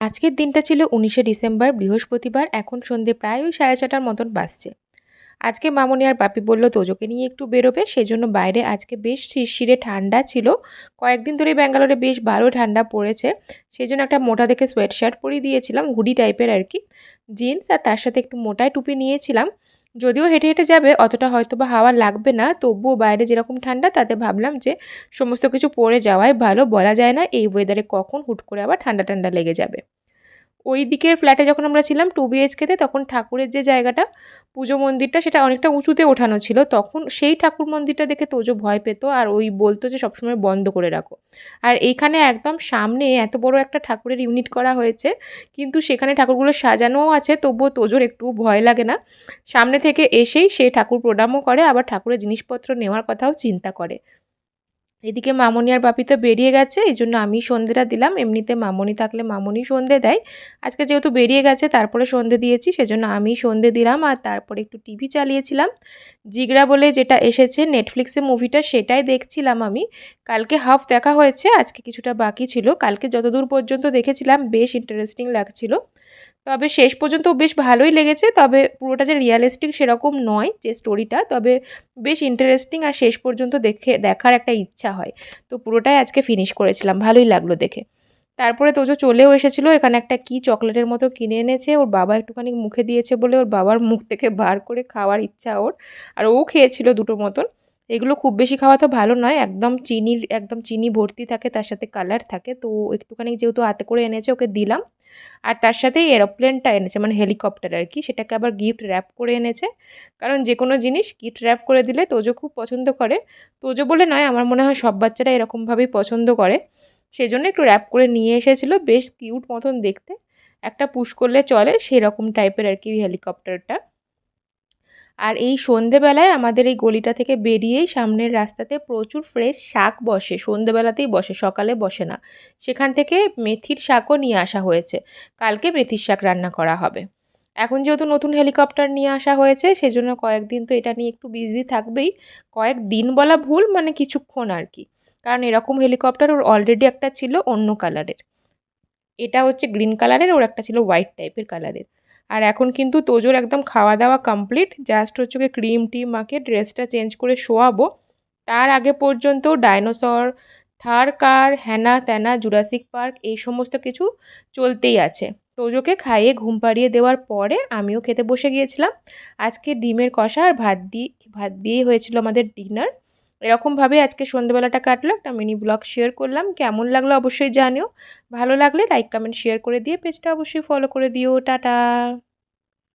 আজকের দিনটা ছিল উনিশে ডিসেম্বর, বৃহস্পতিবার, এখন সন্ধে প্রায় ওই সাড়ে ছটার মতন বাসছে আজকে মামনি আর বাপি বলল, তোজোকে নিয়ে একটু বেরোবে, সেজন্য বাইরে আজকে বেশ শিরশিরে ঠান্ডা ছিল। কয়েকদিন ধরেই ব্যাঙ্গালোরে বেশ ভালো ঠান্ডা পড়েছে সেই জন্য একটা মোটা দেখে সোয়েট শার্ট পরিয়ে দিয়েছিলাম, হুডি টাইপের আর কি। জিন্স আর তার সাথে একটু মোটায় টুপি নিয়েছিলাম যদিও হেঁটে হেঁটে যাবে, অতটা হয়তো বা হাওয়া লাগবে না, তবুও বাইরে যেরকম ঠান্ডা, তাতে ভাবলাম যে সমস্ত কিছু পরে যাওয়াই ভালো। বলা যায় না এই ওয়েদারে কখন হুট করে আবার ঠান্ডা ঠান্ডা লেগে যাবে। ওই দিকের ফ্ল্যাটে যখন আমরা ছিলাম টু বিএইচকেতে তখন ঠাকুরের যে জায়গাটা, পুজো মন্দিরটা, সেটা অনেকটা উঁচুতে ওঠানো ছিল। তখন সেই ঠাকুর মন্দিরটা দেখে তোজো ভয় পেত, আর ওই বলতো যে সবসময় বন্ধ করে রাখো। আর এইখানে একদম সামনে এত বড় একটা ঠাকুরের ইউনিট করা হয়েছে, কিন্তু সেখানে ঠাকুরগুলো সাজানোও আছে, তবুও তোজোর একটু ভয় লাগে না। সামনে থেকে এসেই সে ঠাকুর প্রণামও করে, আবার ঠাকুরের জিনিসপত্র নেওয়ার কথাও চিন্তা করে। এদিকে মামনি আর বাপি তো বেরিয়ে গেছে, এই জন্য আমি সন্ধেটা দিলাম। এমনিতে মামনি থাকলে মামনি সন্ধে দেয়। আজকে যেহেতু বেরিয়ে গেছে, তারপরে সন্ধে দিয়েছি, সেজন্য আমি সন্ধে দিলাম আর তারপরে একটু টিভি চালিয়েছিলাম। জিগরা বলে যেটা এসেছে নেটফ্লিক্সে মুভিটা, সেটাই দেখছিলাম আমি। কালকে হাফ দেখা হয়েছে, আজকে কিছুটা বাকি ছিল। কালকে যতদূর পর্যন্ত দেখেছিলাম, বেশ ইন্টারেস্টিং লাগছিল। তবে শেষ পর্যন্ত বেশ ভালোই লেগেছে, তবে পুরোটা যে রিয়ালিস্টিক সেরকম নয় যে স্টোরিটা তবে বেশ ইন্টারেস্টিং আর শেষ পর্যন্ত দেখে, দেখার একটা ইচ্ছা হয়। তো পুরোটাই আজকে ফিনিশ করেছিলাম, ভালোই লাগল দেখে। তারপরে তোজো চলেও এসেছিল, এখানে একটা কি চকলেটের মতো কিনে এনেছে, ওর বাবা একটুখানি মুখে দিয়েছে বলে ওর বাবার মুখ থেকে বার করে খাওয়ার ইচ্ছা ওর, আর ও খেয়েছিল দুটো মতন। এগুলো খুব বেশি খাওয়া তো ভালো নয়, একদম চিনির, একদম চিনি ভর্তি থাকে, তার সাথে কালার থাকে। তো একটুখানি যেহেতু হাতে করে এনেছে, ওকে দিলাম। আর তার সাথেই এরোপ্লেনটা এনেছে মানে হেলিকপ্টার আর কি, সেটাকে আবার গিফট র্যাপ করে এনেছে। কারণ যে কোনো জিনিস গিফট র্যাপ করে দিলে তোজো খুব পছন্দ করে। তোজো বলে নয়, আমার মনে হয় সব বাচ্চারা এরকমভাবেই পছন্দ করে। সেই জন্য একটু র্যাপ করে নিয়ে এসেছিল, বেশ কিউট মতন দেখতে। একটা পুশ করলে চলে, সেরকম টাইপের আর কি হেলিকপ্টারটা আর এই সন্ধেবেলায় আমাদের এই গলিটা থেকে বেরিয়েই সামনের রাস্তাতে প্রচুর ফ্রেশ শাক বসে। সন্ধেবেলাতেই বসে, সকালে বসে না। সেখান থেকে মেথির শাকও নিয়ে আসা হয়েছে। কালকে মেথির শাক রান্না করা হবে। এখন যেহেতু নতুন হেলিকপ্টার নিয়ে আসা হয়েছে, সেজন্য কয়েকদিন তো এটা নিয়ে একটু বিজি থাকবেই। কয়েক দিন বলা ভুল মানে কিছুক্ষণ আর কি। কারণ এরকম হেলিকপ্টার ওর অলরেডি একটা ছিল অন্য কালারের এটা হচ্ছে গ্রিন কালারের ওর একটা ছিল হোয়াইট টাইপের কালারের আর এখন কিন্তু তোজোর একদম খাওয়া দাওয়া কমপ্লিট জাস্ট হচ্ছে কি ক্রিম টিম মাকে ড্রেসটা চেঞ্জ করে শোয়াবো। তার আগে পর্যন্ত ডাইনোসর থার কার হ্যানা ত্যানা জুরাসিক পার্ক এই সমস্ত কিছু চলতেই আছে। তোজোকে খাইয়ে ঘুম পাড়িয়ে দেওয়ার পরে আমিও খেতে বসে গিয়েছিলাম। আজকে ডিমের কষা আর ভাত দিয়ে ভাত দিয়েই হয়েছিল আমাদের ডিনার এরকমভাবে আজকে সন্ধ্যেবেলাটা কাটলো, একটা মিনি ব্লগ শেয়ার করলাম। কেমন লাগল অবশ্যই জানিও। ভালো লাগলে লাইক কমেন্ট শেয়ার করে দিয়ে পেজটা অবশ্যই ফলো করে দিও। টাটা!